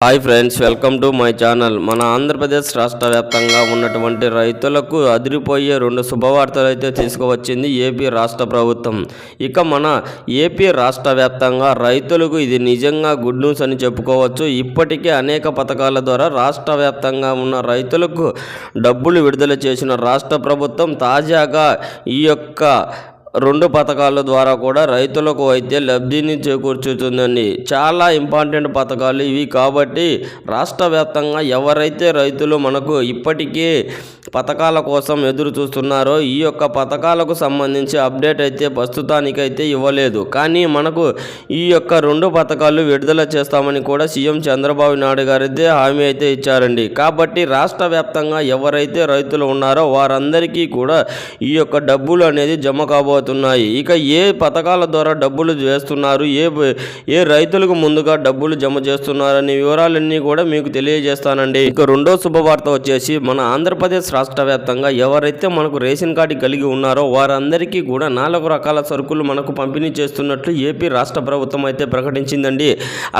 Hi friends welcome to my channel మన ఆంధ్రప్రదేశ్ రాష్ట్ర వ్యాప్తంగా ఉన్నటువంటి రైతులకు అదిరిపోయే రెండు శుభవార్తలు అయితే తీసుకువచ్చింది ఏపీ రాష్ట్ర ప్రభుత్వం. ఇక మన ఏపీ రాష్ట్ర వ్యాప్తంగా రైతులకు ఇది నిజంగా గుడ్ న్యూస్ అని చెప్పుకోవచ్చు. ఇప్పటికే అనేక పథకాల ద్వారా రాష్ట్ర వ్యాప్తంగా ఉన్న రైతులకు డబ్బులు విడుదల చేసిన రాష్ట్ర ప్రభుత్వం తాజాగా ఈ యొక్క రెండు పథకాల ద్వారా కూడా రైతులకు అయితే లబ్ధిని చేకూర్చుతుందండి. చాలా ఇంపార్టెంట్ పథకాలు ఇవి కాబట్టి రాష్ట్ర వ్యాప్తంగా ఎవరైతే రైతులు మనకు ఇప్పటికే పథకాల కోసం ఎదురు చూస్తున్నారో ఈ యొక్క పథకాలకు సంబంధించి అప్డేట్ అయితే ప్రస్తుతానికైతే ఇవ్వలేదు. కానీ మనకు ఈ యొక్క రెండు పథకాలు విడుదల చేస్తామని కూడా సీఎం చంద్రబాబు నాయుడు గారైతే హామీ అయితే ఇచ్చారండి. కాబట్టి రాష్ట్ర వ్యాప్తంగా ఎవరైతే రైతులు ఉన్నారో వారందరికీ కూడా ఈ యొక్క డబ్బులు అనేది జమ పడుతున్నాయి ఇక ఏ పథకాల ద్వారా డబ్బులు చేస్తున్నారు ఏ ఏ రైతులకు ముందుగా డబ్బులు జమ చేస్తున్నారనే వివరాలన్నీ కూడా మీకు తెలియజేస్తానండి. ఇక రెండో శుభవార్త వచ్చేసి మన ఆంధ్రప్రదేశ్ రాష్ట్ర వ్యాప్తంగా ఎవరైతే మనకు రేషన్ కార్డు కలిగి ఉన్నారో వారందరికీ కూడా నాలుగు రకాల సరుకులు మనకు పంపిణీ చేస్తున్నట్లు ఏపీ రాష్ట్ర ప్రభుత్వం అయితే ప్రకటించిందండి.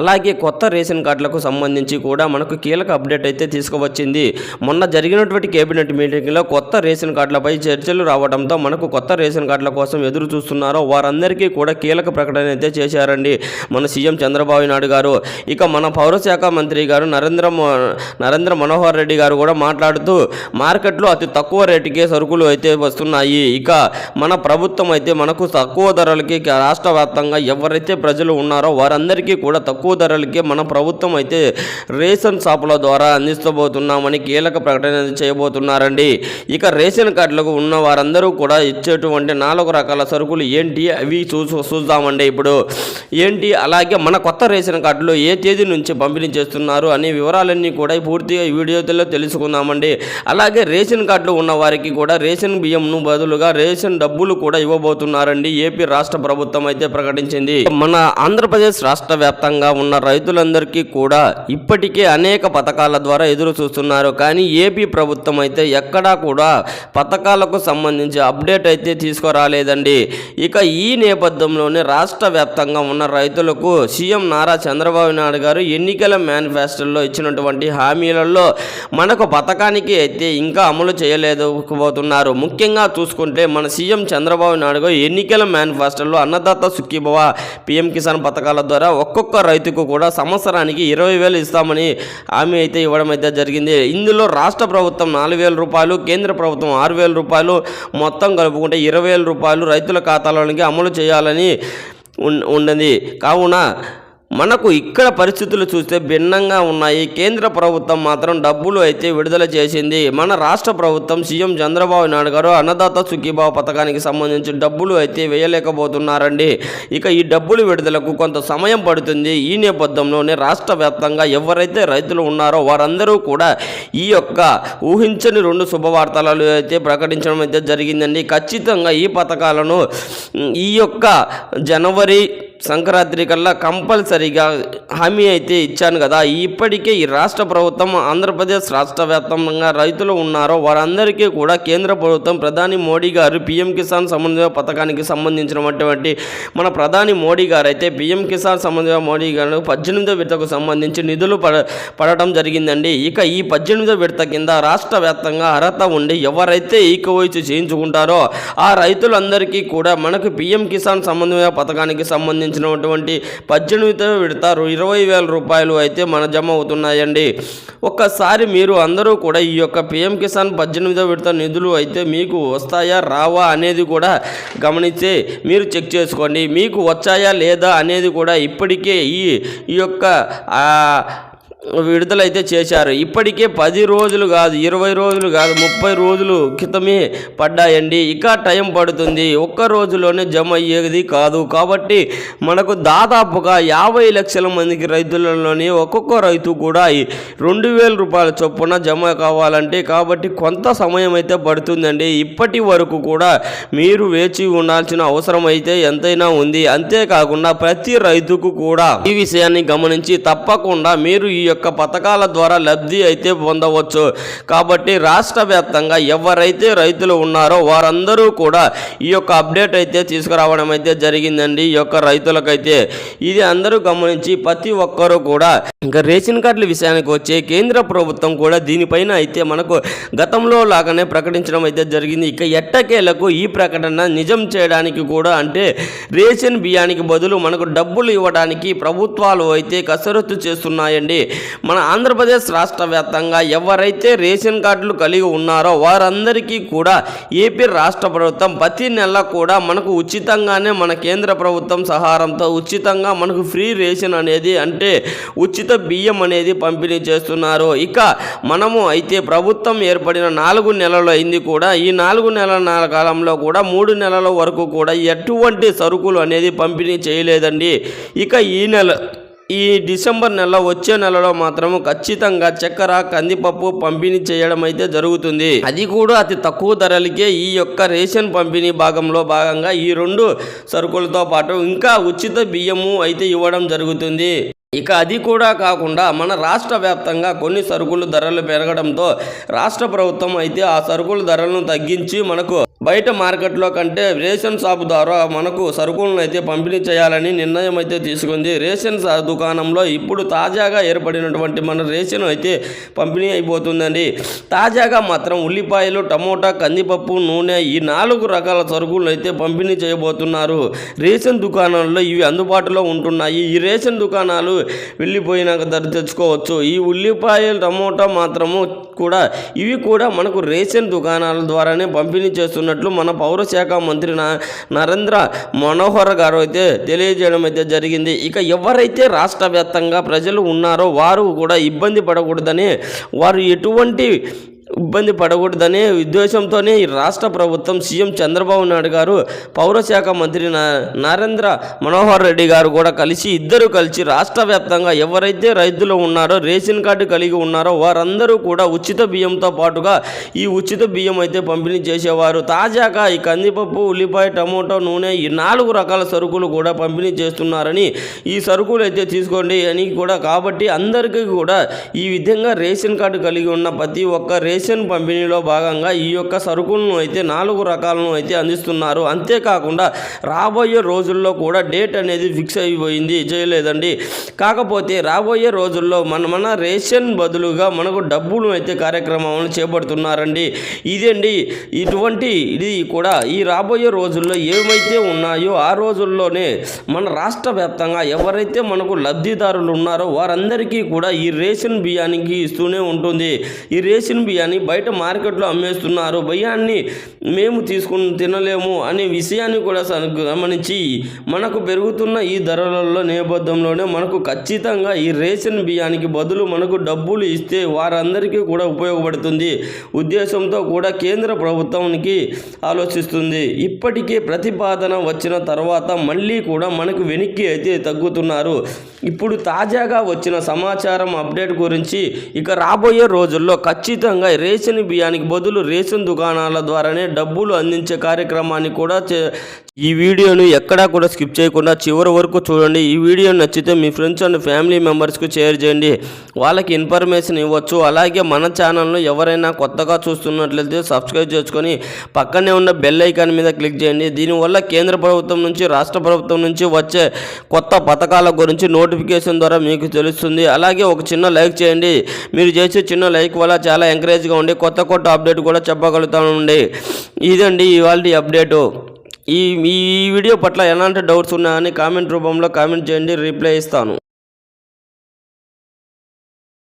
అలాగే కొత్త రేషన్ కార్డులకు సంబంధించి కూడా మనకు కీలక అప్డేట్ అయితే తీసుకువచ్చింది. మొన్న జరిగినటువంటి కేబినెట్ మీటింగ్లో కొత్త రేషన్ కార్డులపై చర్చలు రావడంతో మనకు కొత్త రేషన్ కార్డుల కోసం ఎదురు చూస్తున్నారో వారందరికీ కూడా కీలక ప్రకటన అయితే చేశారండి మన సీఎం చంద్రబాబు నాయుడు గారు. ఇక మన పౌరశాఖ మంత్రి గారు నరేంద్ర నరేంద్ర మనోహర్ రెడ్డి గారు కూడా మాట్లాడుతూ మార్కెట్లో అతి తక్కువ రేటుకే సరుకులు అయితే వస్తున్నాయి. ఇక మన ప్రభుత్వం అయితే మనకు తక్కువ ధరలకి రాష్ట్ర వ్యాప్తంగా ఎవరైతే ప్రజలు ఉన్నారో వారందరికీ కూడా తక్కువ ధరలకే మన ప్రభుత్వం అయితే రేషన్ షాపుల ద్వారా అందిస్తబోతున్నామని కీలక ప్రకటన చేయబోతున్నారండి. ఇక రేషన్ కార్డులకు ఉన్న వారందరూ కూడా ఇచ్చేటువంటి నాలుగు రకాల సరుకులు ఏంటి? అవి చూ చూద్దామండి. ఇప్పుడు ఏంటి? అలాగే మన కొత్త రేషన్ కార్డులు ఏ తేదీ నుంచి పంపిణీ చేస్తున్నారు అనే వివరాలన్నీ కూడా పూర్తిగా ఈ వీడియోలో తెలుసుకుందామండి. అలాగే రేషన్ కార్డులు ఉన్న వారికి కూడా రేషన్ బియ్యంను బదులుగా రేషన్ డబ్బులు కూడా ఇవ్వబోతున్నారండి. ఏపీ రాష్ట్ర ప్రభుత్వం అయితే ప్రకటించింది. మన ఆంధ్రప్రదేశ్ రాష్ట్ర వ్యాప్తంగా ఉన్న రైతులందరికీ కూడా ఇప్పటికే అనేక పథకాల ద్వారా ఎదురు చూస్తున్నారు. కానీ ఏపీ ప్రభుత్వం అయితే ఎక్కడా కూడా పథకాలకు సంబంధించి అప్డేట్ అయితే తీసుకురాలేదు. లేదండి ఇక ఈ నేపథ్యంలోనే రాష్ట్ర వ్యాప్తంగా ఉన్న రైతులకు సీఎం నారా చంద్రబాబు నాయుడు గారు ఎన్నికల మేనిఫెస్టోలో ఇచ్చినటువంటి హామీలలో మనకు పథకానికి అయితే ఇంకా అమలు చేయలేకపోతున్నారు. ముఖ్యంగా చూసుకుంటే మన సీఎం చంద్రబాబు నాయుడు గారు ఎన్నికల మేనిఫెస్టోలో అన్నదాత సుఖీభవ పిఎం కిసాన్ పథకాల ద్వారా ఒక్కొక్క రైతుకు కూడా సంవత్సరానికి ఇరవై వేలు ఇస్తామని హామీ అయితే ఇవ్వడం అయితే జరిగింది. ఇందులో రాష్ట్ర ప్రభుత్వం నాలుగు వేల రూపాయలు కేంద్ర ప్రభుత్వం ఆరు వేల రూపాయలు మొత్తం కలుపుకుంటే ఇరవై వేల రూపాయలు రైతుల ఖాతాలోనికి అమలు చేయాలని ఉన్- ఉన్నది కావున మనకు ఇక్కడ పరిస్థితులు చూస్తే భిన్నంగా ఉన్నాయి. కేంద్ర ప్రభుత్వం మాత్రం డబ్బులు అయితే విడుదల చేసింది. మన రాష్ట్ర ప్రభుత్వం సీఎం చంద్రబాబు నాయుడు గారు అన్నదాత సుఖీభావ పథకానికి సంబంధించి డబ్బులు అయితే వేయలేకపోతున్నారండి. ఇక ఈ డబ్బులు విడుదలకు కొంత సమయం పడుతుంది. ఈ నేపథ్యంలోనే రాష్ట్ర వ్యాప్తంగా ఎవరైతే రైతులు ఉన్నారో వారందరూ కూడా ఈ యొక్క ఊహించని రెండు శుభవార్తలు అయితే ప్రకటించడం అయితే జరిగిందండి. ఖచ్చితంగా ఈ పథకాలను ఈ యొక్క జనవరి సంక్రాంతి కల్లా కంపల్సరీగా హామీ అయితే ఇచ్చాను కదా. ఇప్పటికే ఈ రాష్ట్ర ప్రభుత్వం ఆంధ్రప్రదేశ్ రాష్ట్ర వ్యాప్తంగా రైతులు ఉన్నారో వారందరికీ కూడా కేంద్ర ప్రభుత్వం ప్రధాని మోడీ గారు పీఎం కిసాన్ సమన్వయ పథకానికి సంబంధించినటువంటి మన ప్రధాని మోడీ గారు అయితే పీఎం కిసాన్ సమన్వయ మోడీ గారు పద్దెనిమిదో విడతకు సంబంధించి నిధులు పడ పడటం జరిగిందండి. ఇక ఈ పద్దెనిమిదో విడత కింద రాష్ట్ర వ్యాప్తంగా అర్హత ఉండి ఎవరైతే ఈకవైసు చేయించుకుంటారో ఆ రైతులందరికీ కూడా మనకు పీఎం కిసాన్ సమన్వయ పథకానికి సంబంధించినటువంటి పద్దెనిమిదో విడతారు. ఇరవై వేల రూపాయలు అయితే మన జమ అవుతున్నాయండి. ఒక్కసారి మీరు అందరూ కూడా ఈ యొక్క పిఎం కిసాన్ పద్దెనిమిదో విడత నిధులు అయితే మీకు వస్తాయా రావా అనేది కూడా గమనించి మీరు చెక్ చేసుకోండి. మీకు వచ్చాయా లేదా అనేది కూడా ఇప్పటికే ఈ ఈ యొక్క విడుదలైతే చేశారు. ఇప్పటికే పది రోజులు కాదు ఇరవై రోజులు కాదు ముప్పై రోజులు క్రితమే పడ్డాయండి. ఇక టైం పడుతుంది. ఒక్క రోజులోనే జమ అయ్యేది కాదు. కాబట్టి మనకు దాదాపుగా యాభై లక్షల మందికి రైతులలోని ఒక్కొక్క రైతు కూడా రెండు వేల రూపాయల చొప్పున జమ కావాలంటే కాబట్టి కొంత సమయం అయితే పడుతుందండి. ఇప్పటి వరకు కూడా మీరు వేచి ఉండాల్సిన అవసరం అయితే ఎంతైనా ఉంది. అంతేకాకుండా ప్రతి రైతుకు కూడా ఈ విషయాన్ని గమనించి తప్పకుండా మీరు ఈ యొక్క యొక్క పథకాల ద్వారా లబ్ధి అయితే పొందవచ్చు. కాబట్టి రాష్ట్ర వ్యాప్తంగా ఎవరైతే రైతులు ఉన్నారో వారందరూ కూడా ఈ యొక్క అప్డేట్ అయితే తీసుకురావడం అయితే జరిగిందండి ఈ యొక్క రైతులకైతే. ఇది అందరూ గమనించి ప్రతి ఒక్కరూ కూడా ఇంకా రేషన్ కార్డుల విషయానికి వచ్చే కేంద్ర ప్రభుత్వం కూడా దీనిపైన అయితే మనకు గతంలో లాగానే ప్రకటించడం అయితే జరిగింది. ఇక ఎట్టకేలకు ఈ ప్రకటన నిజం చేయడానికి కూడా అంటే రేషన్ బియ్యానికి బదులు మనకు డబ్బులు ఇవ్వడానికి ప్రభుత్వాలు అయితే కసరత్తు చేస్తున్నాయండి. మన ఆంధ్రప్రదేశ్ రాష్ట్ర వ్యాప్తంగా ఎవరైతే రేషన్ కార్డులు కలిగి ఉన్నారో వారందరికీ కూడా ఏపీ రాష్ట్ర ప్రభుత్వం ప్రతి నెల కూడా మనకు ఉచితంగానే మన కేంద్ర ప్రభుత్వం సహారంతో ఉచితంగా మనకు ఫ్రీ రేషన్ అనేది అంటే ఉచిత బియ్యం అనేది పంపిణీ చేస్తున్నారు. ఇక మనము అయితే ప్రభుత్వం ఏర్పడిన నాలుగు నెలలు అయింది కూడా ఈ నాలుగు నెలల కాలంలో కూడా మూడు నెలల వరకు కూడా ఎటువంటి సరుకులు అనేది పంపిణీ చేయలేదండి. ఇక ఈ నెల ఈ డిసెంబర్ నెల వచ్చే నెలలో మాత్రం ఖచ్చితంగా చక్కెర కందిపప్పు పంపిణీ చేయడం అయితే జరుగుతుంది. అది కూడా అతి తక్కువ ధరలకే ఈ యొక్క రేషన్ పంపిణీ భాగంలో భాగంగా ఈ రెండు సరుకులతో పాటు ఇంకా ఉచిత బియ్యము అయితే ఇవ్వడం జరుగుతుంది. ఇక అది కూడా కాకుండా మన రాష్ట్ర వ్యాప్తంగా కొన్ని సరుకులు ధరలు పెరగడంతో రాష్ట్ర ప్రభుత్వం అయితే ఆ సరుకుల ధరలను తగ్గించి మనకు బయట మార్కెట్లో కంటే రేషన్ షాప్ ద్వారా మనకు సరుకులను అయితే పంపిణీ చేయాలని నిర్ణయం అయితే తీసుకుంది. రేషన్ దుకాణంలో ఇప్పుడు తాజాగా ఏర్పడినటువంటి మన రేషన్ అయితే పంపిణీ అయిపోతుందండి. తాజాగా మాత్రం ఉల్లిపాయలు టమోటా కందిపప్పు నూనె ఈ నాలుగు రకాల సరుకులు అయితే పంపిణీ చేయబోతున్నారు. రేషన్ దుకాణాల్లో ఇవి అందుబాటులో ఉంటున్నాయి. ఈ రేషన్ దుకాణాలు వెళ్ళిపోయినాక ధర తెచ్చుకోవచ్చు. ఈ ఉల్లిపాయలు టమోటా మాత్రము కూడా ఇవి కూడా మనకు రేషన్ దుకాణాల ద్వారానే పంపిణీ చేస్తున్నట్లు మన పౌరశాఖ మంత్రి నరేంద్ర మనోహర్ గారు అయితే తెలియజేయడం అయితే జరిగింది. ఇక ఎవరైతే రాష్ట్ర వ్యాప్తంగా ప్రజలు ఉన్నారో వారు కూడా ఇబ్బంది పడకూడదని వారు ఎటువంటి ఇబ్బంది పడకూడదనే ఉద్దేశంతోనే ఈ రాష్ట్ర ప్రభుత్వం సీఎం చంద్రబాబు నాయుడు గారు పౌరశాఖ మంత్రి నరేంద్ర మనోహర్ రెడ్డి గారు కూడా కలిసి ఇద్దరు కలిసి రాష్ట్ర వ్యాప్తంగా ఎవరైతే రైతులు ఉన్నారో రేషన్ కార్డు కలిగి ఉన్నారో వారందరూ కూడా ఉచిత బియ్యంతో పాటుగా ఈ ఉచిత బియ్యం అయితే పంపిణీ చేసేవారు. తాజాగా ఈ కందిపప్పు ఉల్లిపాయ టమోటో నూనె ఈ నాలుగు రకాల సరుకులు కూడా పంపిణీ చేస్తున్నారని ఈ సరుకులు అయితే తీసుకోండి అని కూడా కాబట్టి అందరికీ కూడా ఈ విధంగా రేషన్ కార్డు కలిగి ఉన్న ప్రతి ఒక్క రేషన్ రేషన్ పంపిణీలో భాగంగా ఈ యొక్క సరుకులను అయితే నాలుగు రకాలను అయితే అందిస్తున్నారు. అంతేకాకుండా రాబోయే రోజుల్లో కూడా డేట్ అనేది ఫిక్స్ అయిపోయింది. చేయలేదండి. కాకపోతే రాబోయే రోజుల్లో మన మన రేషన్ బదులుగా మనకు డబ్బులు అయితే కార్యక్రమాలను చేపడుతున్నారండి. ఇదండి? ఇటువంటి ఇది కూడా ఈ రాబోయే రోజుల్లో ఏమైతే ఉన్నాయో ఆ రోజుల్లోనే మన రాష్ట్ర వ్యాప్తంగా ఎవరైతే మనకు లబ్ధిదారులు ఉన్నారో వారందరికీ కూడా ఈ రేషన్ బియ్యానికి ఇస్తూనే ఉంటుంది. ఈ రేషన్ బియ్యాన్ని బయట మార్కెట్లో అమ్మేస్తున్నారు. బియ్యాన్ని మేము తీసుకుని తినలేము అనే విషయాన్ని కూడా గమనించి మనకు పెరుగుతున్న ఈ ధరలలో నేపథ్యంలోనే మనకు ఖచ్చితంగా ఈ రేషన్ బియ్యానికి బదులు మనకు డబ్బులు ఇస్తే వారందరికీ కూడా ఉపయోగపడుతుంది. ఉద్దేశంతో కూడా కేంద్ర ప్రభుత్వానికి ఆలోచిస్తుంది. ఇప్పటికే ప్రతిపాదన వచ్చిన తర్వాత మళ్ళీ కూడా మనకు వెనక్కి అయితే తగ్గుతున్నారు. ఇప్పుడు తాజాగా వచ్చిన సమాచారం అప్డేట్ గురించి ఇక రాబోయే రోజుల్లో ఖచ్చితంగా రేషన్ బియ్యానికి బదులు రేషన్ దుకాణాల ద్వారానే డబ్బులు అందించే కార్యక్రమాన్ని కూడా చే- ఈ వీడియోను ఎక్కడా కూడా స్కిప్ చేయకుండా చివరి వరకు చూడండి. ఈ వీడియో నచ్చితే మీ ఫ్రెండ్స్ అండ్ ఫ్యామిలీ మెంబర్స్కి షేర్ చేయండి. వాళ్ళకి ఇన్ఫర్మేషన్ ఇవ్వచ్చు. అలాగే మన ఛానల్ను ఎవరైనా కొత్తగా చూస్తున్నట్లయితే సబ్స్క్రైబ్ చేసుకొని పక్కనే ఉన్న బెల్ ఐకాన్ మీద క్లిక్ చేయండి. దీనివల్ల కేంద్ర ప్రభుత్వం నుంచి రాష్ట్ర ప్రభుత్వం నుంచి వచ్చే కొత్త పథకాల గురించి నోటిఫికేషన్ ద్వారా మీకు తెలుస్తుంది. అలాగే ఒక చిన్న లైక్ చేయండి. మీరు చేసే చిన్న లైక్ వల్ల చాలా ఎంకరేజ్ ఎంకరేజ్గా ఉండి కొత్త కొత్త అప్డేట్ కూడా చెప్పగలుగుతానండి. ఇదండి ఇవాళ అప్డేటు ఈ ఈ వీడియో పట్ల ఎలాంటి డౌట్స్ ఉన్నాయని కామెంట్ రూపంలో కామెంట్ చేయండి రిప్లై ఇస్తాను.